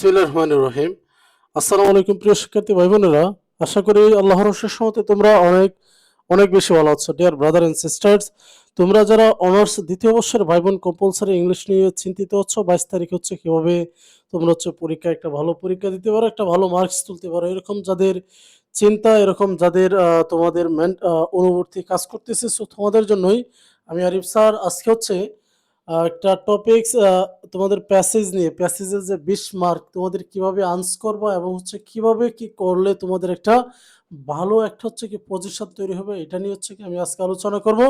বিসমিল্লাহ রহমান রহিম। আসসালামু আলাইকুম প্রিয় শিক্ষার্থী ভাই বোনেরা আশা করি আল্লাহর সমতে তোমরা অনেক অনেক বেশি ভালো আছো। ডিয়ার ব্রাদার এন্ড সিস্টার্স তোমরা যারা অনার্স দ্বিতীয় বর্ষের ভাই বোন কম্পালসারি ইংলিশ নিয়ে চিন্তিত হচ্ছ, বাইশ তারিখ হচ্ছে কীভাবে তোমরা হচ্ছে পরীক্ষা, একটা ভালো পরীক্ষা দিতে পারো, একটা ভালো মার্কস তুলতে পারো, এরকম যাদের চিন্তা, এরকম যাদের তোমাদের অনুবর্তী কাজ করতেছে তোমাদের জন্যই আমি আরিফ স্যার, আজকে হচ্ছে একটা টপিকস তোমাদের প্যাসেজ নিয়ে প্যাসেজের যে বিশ মার্ক তোমাদের কীভাবে আনস করবা এবং হচ্ছে কীভাবে কি করলে তোমাদের একটা ভালো একটা হচ্ছে কি পজিশন তৈরি হবে, এটা নিয়ে হচ্ছে কি আমি আজকে আলোচনা করব।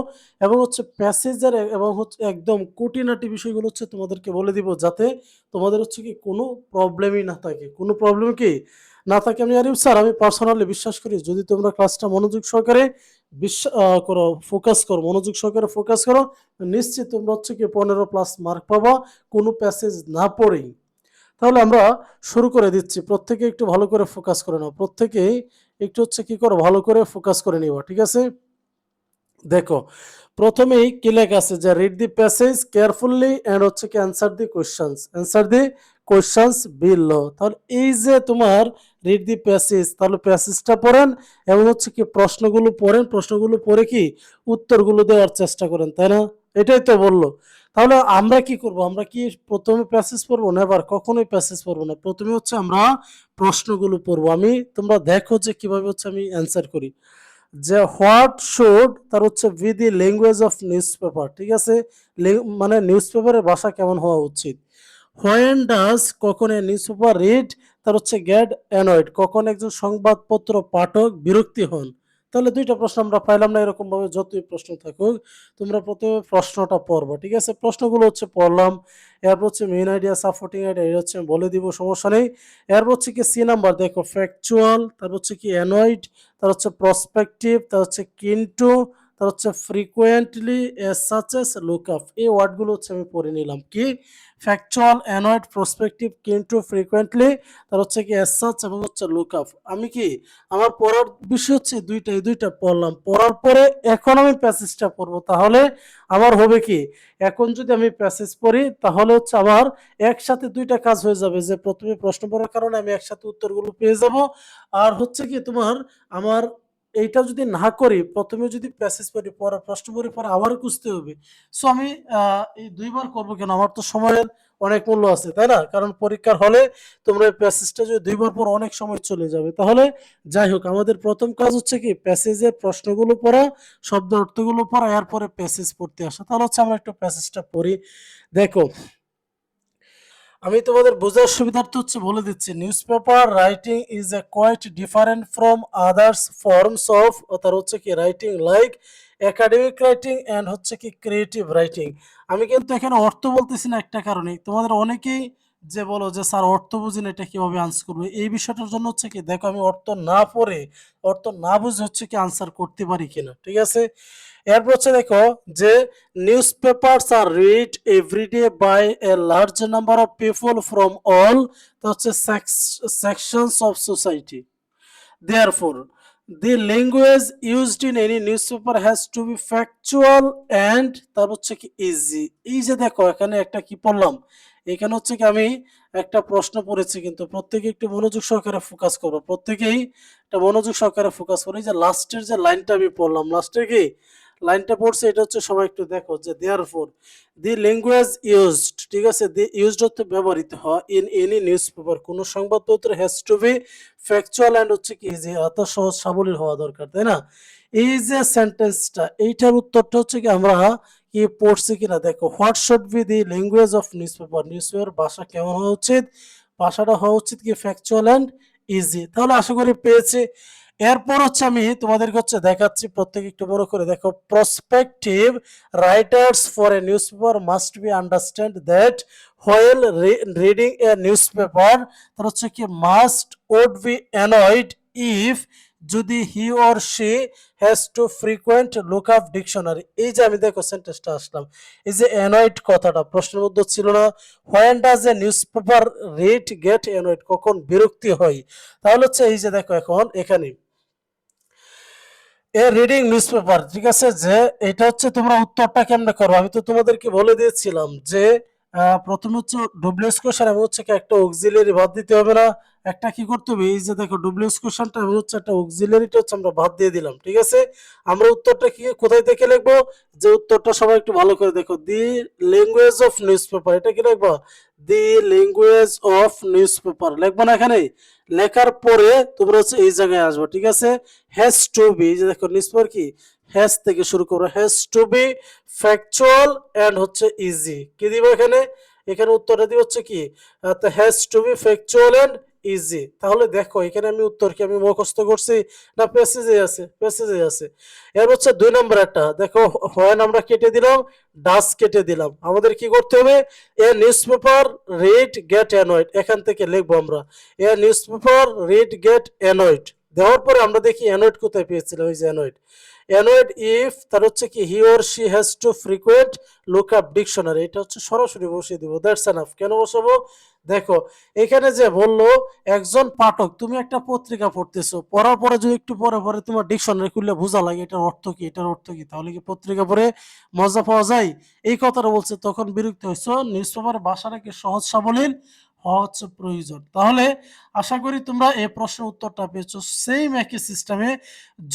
এবং হচ্ছে প্যাসেজের এবং হচ্ছে একদম কুটিনাটি বিষয়গুলো হচ্ছে তোমাদেরকে বলে দিব যাতে তোমাদের হচ্ছে কি কোনো প্রবলেমই না থাকে। কোনো প্রবলেম কি না থাকে? আমি আরিফ স্যার আমি পার্সোনালি বিশ্বাস করি, যদি তোমরা ক্লাসটা মনোযোগ সহকারে বিশ্বাস করো ফোকাস করো, মনোযোগ সহকারে ফোকাস করো, নিশ্চিত তোমরা হচ্ছে কি পনেরো প্লাস মার্ক পাবা, কোনো প্যাসেজ না পড়েই। তাহলে আমরা শুরু করে দিচ্ছি, প্রত্যেকে একটু ভালো করে ফোকাস করে নাও প্রত্যেকেই একটু হচ্ছে কি করো, ভালো করে ফোকাস করে নিবা, ঠিক আছে? দেখো, প্রথমেই কি আছে যে read the passage carefully and হচ্ছে কি answer the questions answer the questions below তাহলে এই যে তোমার রিড দি প্যাসেজ, তাহলে প্যাসেজটা পড়েন এবং হচ্ছে কি প্রশ্নগুলো পড়েন, প্রশ্নগুলো পড়ে কি উত্তরগুলো দেওয়ার চেষ্টা করেন, তাই না? এটাই তো বলল। তাহলে আমরা কি করব? আমরা কি প্রথমে প্যাসেজ পড়ব? না এবার কখনোই প্যাসেজ পড়ব না। প্রথমে হচ্ছে আমরা প্রশ্নগুলো পড়ব। আমি, তোমরা দেখো যে কীভাবে হচ্ছে আমি অ্যান্সার করি। যে হোয়াট শুড, তার হচ্ছে be the language of news paper ঠিক আছে? মানে নিউজ পেপারের ভাষা কেমন হওয়া উচিত? হোয়েন ডাস কখন এ নিউজ পেপার রিড? তার হচ্ছে গ্যাড অ্যানয়েড। কখন একজন সংবাদপত্র পাঠক বিরক্তি হন? তাহলে দুইটা প্রশ্ন আমরা পাইলাম না এরকম ভাবে যতই প্রশ্ন থাকুক, তোমরা প্রথমে প্রশ্নটা পড়ব, ঠিক আছে? প্রশ্নগুলো হচ্ছে পড়লাম, এরপর হচ্ছে মেইন আইডিয়া সাপোর্টিং আইডিয়া এটা হচ্ছে বলে দিব, সমস্যা নেই। এরপর হচ্ছে কি সি নাম্বার, দেখো ফ্যাকচুয়াল তারপর হচ্ছে কি অ্যানয়েড, তার হচ্ছে প্রসপেক্টিভ তার হচ্ছে কিন্টু তার হচ্ছে ফ্রিকুয়েন্টলি সাচেস লুক আপ এই ওয়ার্ডগুলো হচ্ছে আমি পড়ে নিলাম কি? ফ্যাকচুয়াল অ্যানয়েড প্রসপেক্টিভ কিন্টু ফ্রিকুয়েন্টলি তার হচ্ছে কি সাচ এবং হচ্ছে লুক আপ আমি কি আমার পড়ার বিষয় হচ্ছে দুইটা, এই দুইটা পড়লাম। পড়ার পরে এখন আমি প্যাসেজটা পড়ব। তাহলে আমার হবে কি? এখন যদি আমি প্যাসেজ পড়ি, তাহলে হচ্ছে আমার একসাথে দুইটা কাজ হয়ে যাবে। যে প্রথমে প্রশ্ন পড়ার কারণে আমি একসাথে উত্তরগুলো পেয়ে যাব। আর হচ্ছে কি তোমার, আমার এইটা যদি না করি, প্রথমে যদি প্যাসেজ পড়ি পরে প্রশ্ন পড়ি, পরে আবার খুঁজতে হবে। সো আমি এই দুইবার করব কেন? আমার তো সময়ের অনেক মূল্য আছে, তাই না? কারণ পরীক্ষার হলে তোমরা প্যাসেজটা যদি দুইবার পর অনেক সময় চলে যাবে। তাহলে যাই হোক, আমাদের প্রথম কাজ হচ্ছে কি? প্যাসেজের প্রশ্নগুলো পড়া শব্দ অর্থগুলো পড়া, এরপরে প্যাসেজ পড়তে আসা। তাহলে হচ্ছে আমরা একটু প্যাসেজটা পড়ি। দেখো আমি তোমাদের বোঝার সুবিধার্থে হচ্ছে বলে দিচ্ছি news paper writing is a quite different from others forms of তার হচ্ছে কি writing like academic writing and হচ্ছে কি ক্রিয়েটিভ রাইটিং আমি কিন্তু এখানে অর্থ বলতেছি না একটা কারণে তোমাদের অনেকেই যে বলো যে স্যার অর্থ বুঝি না এটা কীভাবে আনসার করব? এই বিষয়টার জন্য হচ্ছে কি দেখো আমি অর্থ না পড়ে অর্থ না বুঝে হচ্ছে কি আনসার করতে পারি কিনা ঠিক আছে? এরপর হচ্ছে দেখো যে newspapers are read everyday by a large number of people from all হচ্ছে sections of society Therefore, the language used in any newspaper has to be factual and তার হচ্ছে কি ইজি এই যে দেখো এখানে একটা কি পড়লাম? এখানে হচ্ছে কি আমি একটা প্রশ্ন পড়েছি, কিন্তু প্রত্যেকে একটু মনোযোগ সহকারে ফোকাস করো। প্রত্যেকেই একটা মনোযোগ সহকারে ফোকাস করো। যে লাস্টের যে লাইনটা আমি পড়লাম লাস্টে কি? লাইনটা পড়ছে, এটা হচ্ছে সবাই একটু দেখো যে therefore the language used ঠিক আছে? দি ইউজড হতে ব্যবহৃত হয় ইন এনি নিউজ পেপার কোনো সংবাদপত্র has to be factual and হচ্ছে কি, যে এত সহজ সাবলীল হওয়া দরকার, তাই না? এই যে সেন্টেন্সটা এইটার উত্তরটা হচ্ছে কি, আমরা কি পড়ছি কিনা? দেখো what should be the language of news paper news paper ভাষা কেমন হওয়া উচিত? ভাষাটা হওয়া উচিত কি ফ্যাকচুয়াল অ্যান্ড ইজি তাহলে আশা করি পেয়েছে। এরপর হচ্ছে আমি তোমাদেরকে হচ্ছে দেখাচ্ছি, প্রত্যেক একটু বড় করে দেখো। Prospective writers for a news paper must be understand that while reading a news paper তার হচ্ছে কি must would be annoyed if যদি he or she has to frequent look up dictionary এই যে আমি দেখো সেন্টেন্সটা আসলাম, এই যে অ্যানয়েড কথাটা, প্রশ্নের মধ্যে ছিল না when does a news paper read get annoyed কখন বিরক্তি হয়? তাহলে হচ্ছে এই যে দেখো এখন, এখানে। এ রিডিং নিউজ পেপার ঠিক আছে, যে এটা হচ্ছে তোমরা উত্তরটা কেমনে করো আমি তো তোমাদেরকে বলে দিয়েছিলাম যে প্রথম হচ্ছে ডব্লিউএস কোশ্চেন এবং হচ্ছে একটা অক্সিলারি বাদ দিতে হবে না। একটা কি করতে হবে? এই যে দেখো ডব্লিউএস কোশ্চেনটা হচ্ছে একটা অক্সিলারিটা হচ্ছে আমরা বাদ দিয়ে দিলাম, ঠিক আছে? আমরা উত্তরটা কি, কোথায় থেকে লিখব? যে উত্তরটা সবাই একটু ভালো করে দেখো। The language of news paper এটা কি লিখব? The language of news paper লিখব না এখানে? লেখার পরে তোমরা হচ্ছে এই জায়গায় আসব, ঠিক আছে? হ্যাজ টু বি এই যে দেখো নিউজ পেপার কি? হ্যাজ থেকে শুরু করব has to be factual and হচ্ছে ইজি কি দিব এখানে? এখানে উত্তরটা দিব হচ্ছে কি? Has to be factual and easy তাহলে দেখো, এখানে আমি উত্তর কি? আমি মুখস্থ করছি না প্যাসেজে আছে? প্যাসেজে আছে। এর হচ্ছে দুই নম্বর একটা। দেখো হয় আমরা কেটে দিলাম ডাস কেটে দিলাম। আমাদের কি করতে হবে? A news paper read get annoyed এখান থেকে লিখব আমরা। A news paper read get annoyed দেওয়ার পরে আমরা দেখি অ্যানয়েড কোথায় পেয়েছিলাম? ওই যে অ্যানয়েড অ্যানয়েড ইফ তার হচ্ছে কি he or she has to frequent look up dictionary এটা হচ্ছে সরাসরি বসিয়ে দিব। দ্যাটস এনাফ কেন বসাবো? দেখো, এখানে যে বলল, একজন পাঠক, তুমি একটা পত্রিকা পড়তেছো, পড়ার পরে যদি একটু পরে পরে তোমার ডিকশনারি খুললে বোঝা লাগে, এটার অর্থ কি, এটার অর্থ কি, তাহলে কি পত্রিকা পড়ে মজা পাওয়া যায়? এই কথাটা বলছে, তখন বিরক্ত হয়েছ নিউজ পেপার ভাষাটা কি সহজ সাবলীল হওয়া হচ্ছে প্রয়োজন। তাহলে আশা করি তোমরা এই প্রশ্নের উত্তরটা পেয়েছ। সেম একই সিস্টেমে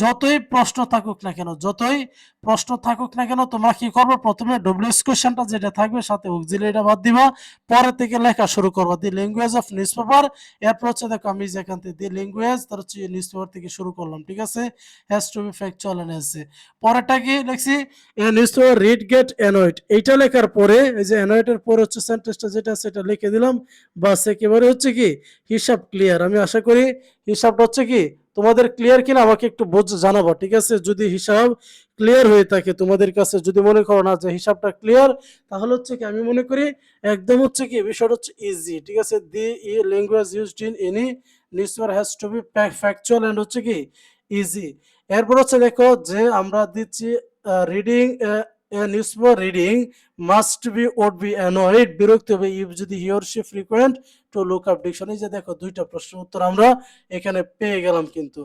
যতই প্রশ্ন থাকুক না কেন, যতই প্রশ্ন থাকুক না কেন, তোমরা কি করবে? প্রথমে ডব্লিউএস কোশ্চেনটা যেটা থাকবে, সাথে অক্সিলারিটা বাদ দিবা। পরে থেকে লেখা শুরু করবা। The language of news paper এরপর হচ্ছে দেখো আমি যেখান থেকে দি ল্যাঙ্গুয়েজ তার হচ্ছে নিউজ পেপার থেকে শুরু করলাম, ঠিক আছে? Has to be factual and এসে পরেরটা কি লিখছি? News paper read get annoyed এইটা লেখার পরে, এই যে অ্যানয়েড এর পরে হচ্ছে সেন্টেন্সটা যেটা সেটা লিখে দিলাম। বাস একেবারে হচ্ছে কি হিসাব ক্লিয়ার আমি আশা করি হিসাবটা হচ্ছে কি তোমাদের ক্লিয়ার কিনা আমাকে একটু বোঝ জানাব, ঠিক আছে? যদি হিসাব ক্লিয়ার হয়ে থাকে তোমাদের কাছে, যদি মনে করো না যে হিসাবটা ক্লিয়ার তাহলে হচ্ছে কি আমি মনে করি একদম হচ্ছে কি বিষয়টা হচ্ছে ইজি ঠিক আছে? The E language used in any newspaper has to be factual and হচ্ছে কি ইজি এরপর হচ্ছে দেখো যে আমরা দিচ্ছি reading newspaper reading must be would be annoyed বিরক্ত হবে ইফ যদি he or she frequent to look up dictionary যে দেখো দুইটা প্রশ্নের উত্তর আমরা এখানে পেয়ে গেলাম কিন্তু।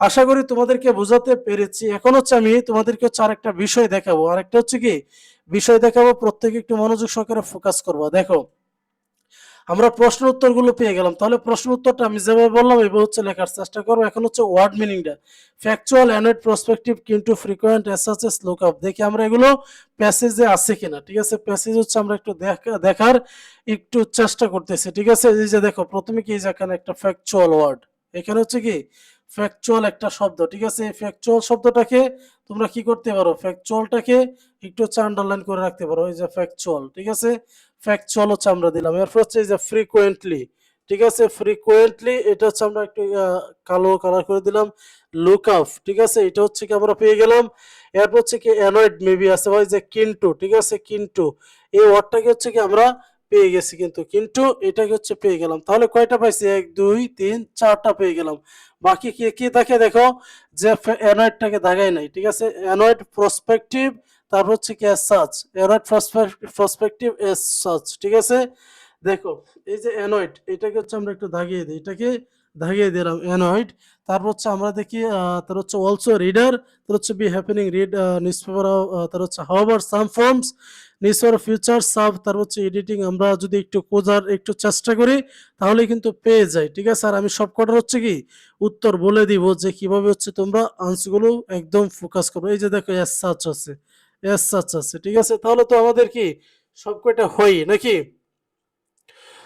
আশা করি তোমাদেরকে বোঝাতে পেরেছি। এখন হচ্ছে আমি তোমাদেরকে হচ্ছে আরেকটা বিষয় দেখাবো। আরেকটা হচ্ছে কি? বিষয় দেখাবো, প্রত্যেকে একটু মনোযোগ সহকারে ফোকাস করব। দেখো আমরা প্রশ্ন উত্তরগুলো পেয়ে গেলাম। তাহলে প্রশ্ন উত্তরটা আমি যেভাবে বললাম, এভাবে হচ্ছে লেখার চেষ্টা করব। এখন হচ্ছে ওয়ার্ড মিনিংটা ফ্যাকচুয়াল অ্যানয়েড প্রসপেক্টিভ কিন্তু ফ্রিকোয়েন্ট এসএসএস লুক আপ দেখি আমরা এগুলো প্যাসেজে আছে কিনা, ঠিক আছে? প্যাসেজ হচ্ছে আমরা একটু দেখা- দেখার একটু চেষ্টা করতেছি, ঠিক আছে? এই যে দেখো, প্রথমে কি এখানে একটা ফ্যাকচুয়াল ওয়ার্ড এখানে হচ্ছে কি? ফ্যাকচুয়াল একটা শব্দ, ঠিক আছে? এই ফ্যাকচুয়াল শব্দটাকে তোমরা কি করতে পারো? ফ্যাকচুয়ালটাকে একটু হচ্ছে আন্ডারলাইন করে রাখতে পারো, এই যে ফ্যাকচুয়াল ঠিক আছে? ফ্যাকচুয়াল হচ্ছে আমরা দিলাম। এরপর হচ্ছে এই যে ফ্রিকোয়েন্টলি ঠিক আছে? ফ্রিকোয়েন্টলি এটা হচ্ছে আমরা একটু কালো কালার করে দিলাম। লুক আপ ঠিক আছে? এটা হচ্ছে কি আমরা পেয়ে গেলাম। এরপর হচ্ছে কি অ্যানয়েড মেবি আছে ভাই, যে কিন্তু, ঠিক আছে? কিন্তু, এই ওয়ার্ডটাকে হচ্ছে কি আমরা পেয়ে গেছি কিন্তু। কিন্তু, এটাকে হচ্ছে পেয়ে গেলাম। তাহলে কয়টা পাইছি? এক, দুই, তিন, চারটা পেয়ে গেলাম। বাকি কি কি থাকে দেখো, যে অ্যানয়েডটাকে দাগাই নাই, ঠিক আছে? অ্যানয়েড প্রসপেক্টিভ তারপর হচ্ছে কি as search annoyed prospective as search ঠিক আছে? দেখো, এই যে অ্যানয়েড এটাকে হচ্ছে আমরা একটু দাগিয়ে দিই, এটাকে দাগিয়ে দিলাম অ্যানয়েড তারপর হচ্ছে আমরা দেখি তার হচ্ছে অলসো রিডার তার হচ্ছে be happening read news paper তার হচ্ছে however some forms news paper future sub তার হচ্ছে এডিটিং আমরা যদি একটু খোঁজার একটু চেষ্টা করি তাহলে কিন্তু পেয়ে যাই ঠিক আছে? আর আমি সব কটার হচ্ছে কি, উত্তর বলে দিব যে কীভাবে হচ্ছে তোমরা আনসারগুলো একদম ফোকাস করবে। এই যে দেখো এস সার্চ আছে। এস আচ্ছা আচ্ছা ঠিক আছে, তাহলে তো আমাদের কি সব কয়টা হই নাকি?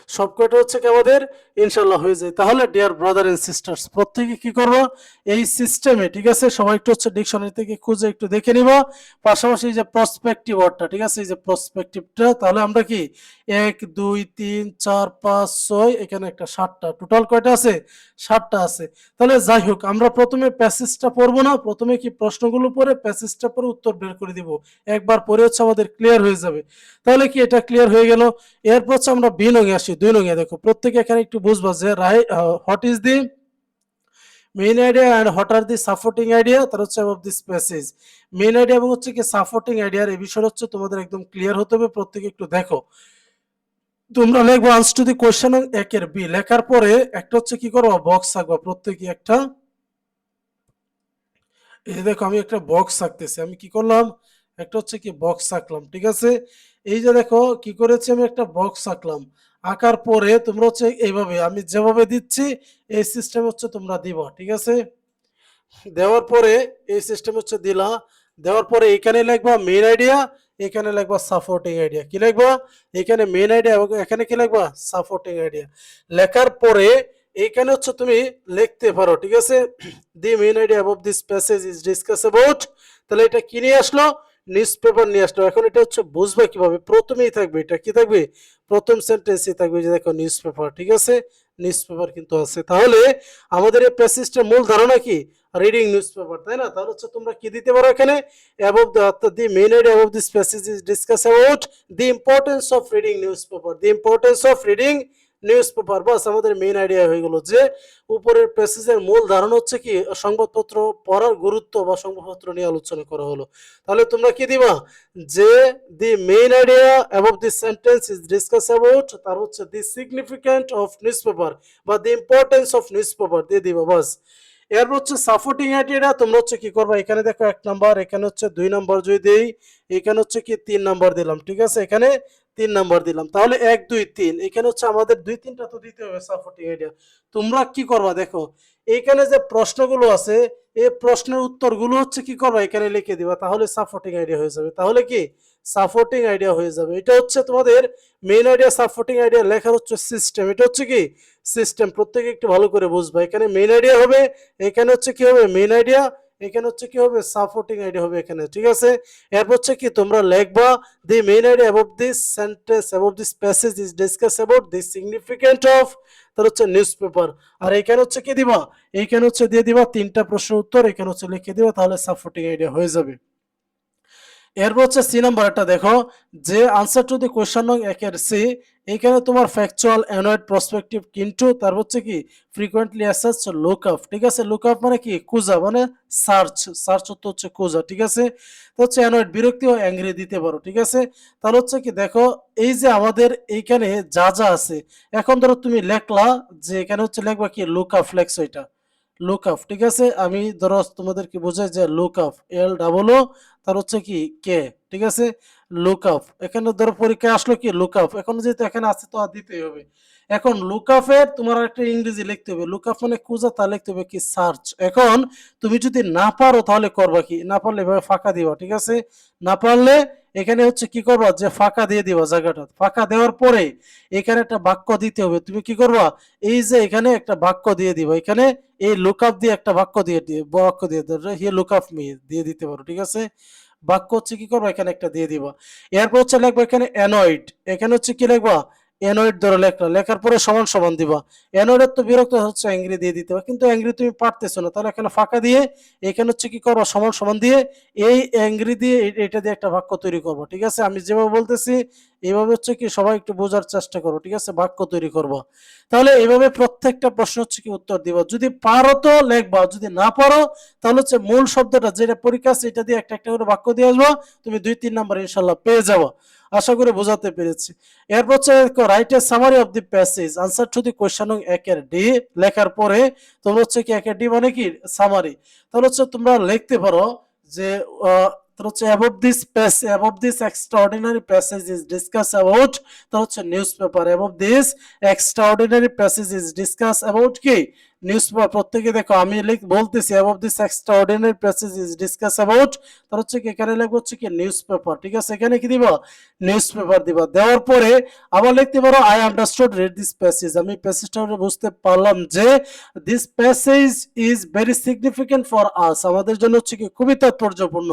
সব কয়টা হচ্ছে কি আমাদের ইনশাল্লাহ হয়ে যায়। তাহলে ডিয়ার ব্রাদার এন্ড সিস্টার্স প্রত্যেকে কি করব? এই সিস্টেমে ঠিক আছে? সবাই একটু হচ্ছে ডিকশনারি থেকে খুঁজে একটু দেখে নিবা। পাশাপাশি এই যে প্রসপেক্টিভ ওয়ার্ডটা ঠিক আছে? এই যে প্রসপেক্টিভটা তাহলে আমরা কি? এক, দুই, তিন, চার, পাঁচ, ছয়, এখানে একটা সাতটা। টোটাল কয়টা আছে? সাতটা আছে। তাহলে যাই হোক, আমরা প্রথমে প্যাসেজটা পড়ব না। প্রথমে কি প্রশ্নগুলো পড়ে প্যাসেজটা পরে উত্তর বের করে দিব। একবার পরে হচ্ছে আমাদের ক্লিয়ার হয়ে যাবে। তাহলে কি এটা ক্লিয়ার হয়ে গেল? এরপর হচ্ছে আমরা বি নঙে আসি, দুই নঙে দেখো, প্রত্যেকে এখানে একটু বুঝবা যে রাই what is the main idea and what are the supporting idea তার হচ্ছে of this passage main idea এবং হচ্ছে কি সাপোর্টিং আইডিয়ার এই বিষয় হচ্ছে তোমাদের একদম ক্লিয়ার হতে হবে। প্রত্যেকে একটু দেখো। তোমরা লিখব আনস টু দি কোয়েশ্চেন একের বি লেখার পরে একটা হচ্ছে কি করব? বক্স আঁকবা। প্রত্যেকে একটা এই দেখো, আমি একটা বক্স আঁকতেছি। আমি কি করলাম? একটা হচ্ছে কি বক্স আঁকলাম। ঠিক আছে? এই যে দেখো, কি করেছি? আমি একটা বক্স আঁকলাম। আঁকার পরে তোমরা হচ্ছে এইভাবে, আমি যেভাবে দিচ্ছি, এই সিস্টেম হচ্ছে তোমরা দিবা, ঠিক আছে? দেওয়ার পরে এই সিস্টেম হচ্ছে দিলা, দেওয়ার পরে এখানে লিখবা মেইন আইডিয়া এখানে লিখবা সাপোর্টিং আইডিয়া কি লিখবা? এখানে মেইন আইডিয়া এখানে কি লিখবা? সাপোর্টিং আইডিয়া লেখার পরে এইখানে হচ্ছে তুমি লিখতে পারো, ঠিক আছে? The main idea of this passage is discuss about তাহলে এটা কি নিয়ে আসলো? নিউজ পেপার নিয়ে আসলো। এখন এটা হচ্ছে বুঝবে কীভাবে? প্রথমেই থাকবে এটা কি থাকবে? প্রথম সেন্টেন্সই থাকবে যে দেখো নিউজ পেপার ঠিক আছে? নিউজ পেপার কিন্তু আছে। তাহলে আমাদের এই প্যাসেজটার মূল ধারণা কি? রিডিং নিউজ পেপার তাই না? তাহলে হচ্ছে তোমরা কি দিতে পারো এখানে? অ্যাবভ দ্য অর্থাৎ the main idea of this passage is discuss about the importance of reading news paper the importance of reading news paper বাস আমাদের মেইন আইডিয়া হয়ে গেল যে, উপরের প্যাসেজের মূল ধারণা হচ্ছে কি, সংবাদপত্র পড়ার গুরুত্ব বা সংবাদপত্র নিয়ে আলোচনা করা হলো। তাহলে তোমরা কি দিবা? যে the main idea above this sentence is discuss about তার হচ্ছে the significant of news paper বা the importance of news paper দিয়ে দিবা, বাস। এর হচ্ছে সাপোর্টিং আইডিয়াটা তোমরা হচ্ছে কি করবা? এখানে দেখো এক নাম্বার এখানে হচ্ছে দুই নাম্বার যদি দেই, এখানে হচ্ছে কি তিন নাম্বার দিলাম, ঠিক আছে? এখানে তিন নাম্বার দিলাম। তাহলে এক, দুই, তিন। এখানে হচ্ছে আমাদের দুই, তিনটা তো দিতে হবে সাপোর্টিং আইডিয়া তোমরা কি করবা দেখো, এখানে যে প্রশ্নগুলো আছে, এই প্রশ্নের উত্তরগুলো হচ্ছে কি করবা, এখানে লিখে দিবা, তাহলে সাপোর্টিং আইডিয়া হয়ে যাবে। তাহলে কি? সাপোর্টিং আইডিয়া হয়ে যাবে। এটা হচ্ছে তোমাদের মেইন আইডিয়া সাপোর্টিং আইডিয়া লেখার হচ্ছে সিস্টেম এটা হচ্ছে কি? সিস্টেম প্রত্যেকে একটু ভালো করে বুঝবা। এখানে মেইন আইডিয়া হবে, এখানে হচ্ছে কি হবে? মেইন আইডিয়া এখানে হচ্ছে কি হবে? সাপোর্টিং আইডি হবে এখানে, ঠিক আছে? এরপর হচ্ছে কি তোমরা লিখবা the main idea about this sentence about this passage is discuss about this significant of তার হচ্ছে নিউজপেপার আর এখানে হচ্ছে কি দিবা? এইখানে হচ্ছে দিয়ে দিবা তিনটা প্রশ্ন উত্তর, এখানে হচ্ছে লিখে দিবা, তাহলে সাপোর্টিং আইডিয়া হয়ে যাবে। এরপর হচ্ছে সি নাম্বারটা দেখো, যে আনসার টু দি কোয়েশ্চন নং একের সি এখানে তোমার ফ্যাকচুয়াল অ্যানয়েড প্রসপেক্টিভ কিন্তু তার হচ্ছে কি ফ্রিকোয়েন্টলি অ্যাসার্চ লুক আপ ঠিক আছে? লুক আপ মানে কি? কুজা মানে সার্চ সার্চ তো হচ্ছে কুজা ঠিক আছে? তো হচ্ছে অ্যানয়েড বিরক্তি ও অ্যাংরি দিতে পারো, ঠিক আছে? তাহলে হচ্ছে কি, দেখো, এই যে আমাদের এইখানে যা যা আছে, এখন ধরো তুমি লেখলা যে এখানে হচ্ছে লেখবা কি লুক আপ ফ্লেক্স ওইটা। লুক আপ ঠিক আছে? আমি ধরো তোমাদেরকে বোঝাই যে look up L double O তার হচ্ছে কি কে ঠিক আছে? লুক আপ এখানে ধরো পরীক্ষায় আসলো কি লুক আপ এখন যেহেতু এখানে আছে তো আর দিতেই হবে। এখন লুক আপের তোমার একটা ইংরেজি লিখতে হবে। লুক আপ মানে খুঁজা, তা লিখতে হবে কি সার্চ এখন তুমি যদি না পারো তাহলে করবা কি? না পারলে এভাবে ফাঁকা দিবা, ঠিক আছে? না পারলে এখানে হচ্ছে কি করবা? যে ফাঁকা দিয়ে দিবা জায়গাটা। ফাঁকা দেওয়ার পরে এখানে একটা বাক্য দিতে হবে। তুমি কি করবা? এই যে এখানে একটা বাক্য দিয়ে দিবা। এখানে এই লুকআপ দিয়ে একটা বাক্য দিয়ে দিয়ে, বাক্য দিয়ে হি লুক আপ মি দিয়ে দিতে পারো, ঠিক আছে? বাক্য হচ্ছে কি করবা? এখানে একটা দিয়ে দিবা। এরপর হচ্ছে লাগবে এখানে অ্যানয়েড এখানে হচ্ছে কি লিখবা? অ্যানয়েড ধরে লেখা লেখার পরে সমান সমান দিবা। অ্যানোয়েড তো বিরক্ত হচ্ছে অ্যাংরি দিয়ে দিতে হবে। কিন্তু অ্যাংরি তুমি পারতেছো না। তাহলে এখানে ফাঁকা দিয়ে এখানে হচ্ছে কি করবা? সমান সমান দিয়ে এই অ্যাংরি দিয়ে এটা দিয়ে একটা বাক্য তৈরি করব। ঠিক আছে? আমি যেভাবে বলতেছি এইভাবে হচ্ছে কি সবাই একটু বোঝার চেষ্টা করো, ঠিক আছে? বাক্য তৈরি করবা। তাহলে এইভাবে প্রত্যেকটা প্রশ্ন হচ্ছে কি উত্তর দিবা। যদি পারো তো লেখবা, যদি না পারো, তাহলে হচ্ছে মূল শব্দটা যেটা পরীক্ষা আছে এটা দিয়ে একটা একটা করে বাক্য দিয়ে আসব, তুমি দুই, তিন নাম্বার ইনশাল্লাহ পেয়ে যাবা। আশা করি বোঝাতে পেরেছি। এরপর হচ্ছে write a summary of the passage answer to the question একের ডি লেখার পরে তোমরা হচ্ছে কি একের ডি মানে কি? সামারি তাহলে হচ্ছে তোমরা লিখতে পারো যে আহ, হচ্ছে above this pass above this extraordinary passage is discuss about তাহলে হচ্ছে news paper above this extraordinary passage is discuss about কি? নিউজ প্রত্যেকে দেখো, আমি লিখ, বলতেছি above this extraordinary passage is discuss about তার হচ্ছে কি, এখানে লিখব হচ্ছে কি নিউজ পেপার ঠিক আছে? এখানে কি দিবা? নিউজ পেপার দিবা। দেওয়ার পরে আবার লিখতে পারো I understood read this passage আমি প্যাসেজটা বুঝতে পারলাম যে this passage is very significant for us আমাদের জন্য হচ্ছে কি, খুবই তাৎপর্যপূর্ণ।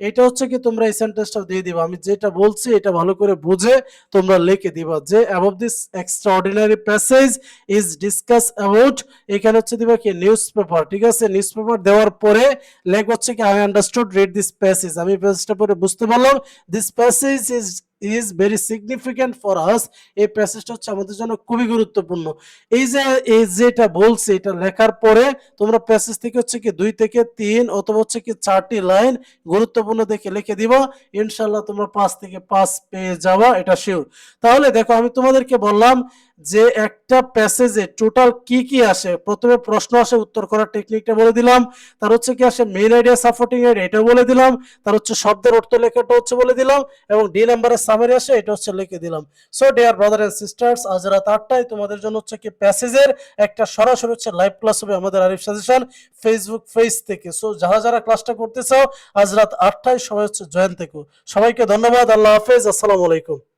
এটা হচ্ছে কি, তোমরা এই সেন্টেন্সটা দিয়ে দিবা। আমি যেটা বলছি, এটা ভালো করে বুঝে তোমরা লিখে দিবা যে above this extraordinary passage is discuss about এখানে হচ্ছে দিবা কি নিউজ পেপার ঠিক আছে? নিউজ পেপার দেওয়ার পরে লেখ হচ্ছে কি I understood read this passage আমি প্যাসেজটা পরে বুঝতে পারলাম। This passage is is very significant for us এই প্যাসেজটা হচ্ছে আমাদের জন্য খুবই গুরুত্বপূর্ণ। এই যে, এই যেটা বলছে, এটা লেখার পরে তোমরা প্যাসেজ থেকে হচ্ছে কি দুই থেকে তিন অথবা হচ্ছে কি চারটি লাইন গুরুত্বপূর্ণ দেখে লিখে দিবা। ইনশাল্লাহ তোমরা পাঁচ থেকে পাঁচ পেয়ে যাওয়া এটা শিওর তাহলে দেখো, আমি তোমাদেরকে বললাম যে একটা প্যাসেজে টোটাল কি কি আসে। প্রথমে প্রশ্ন আসে, উত্তর করার টেকনিকটা বলে দিলাম। তার হচ্ছে কি আসে মেইন আইডিয়া সাপোর্টিং আইডিয়া এটা বলে দিলাম। তার হচ্ছে শব্দের অর্থ লেখাটা হচ্ছে বলে দিলাম। এবং ডি নাম্বারের সামারি আসে এটা হচ্ছে লিখে দিলাম। So dear brother and sisters আজ রাত আটটায় তোমাদের জন্য হচ্ছে কি প্যাসেজের একটা সরাসরি হচ্ছে লাইভ ক্লাস হবে আমাদের আরিফ সাজেশন ফেসবুক পেজ থেকে। সো যারা যারা ক্লাসটা করতে চাও, আজ রাত আটটায় সবাই হচ্ছে জয়েন থেকো। সবাইকে ধন্যবাদ, আল্লাহ হাফেজ, আসসালামু আলাইকুম।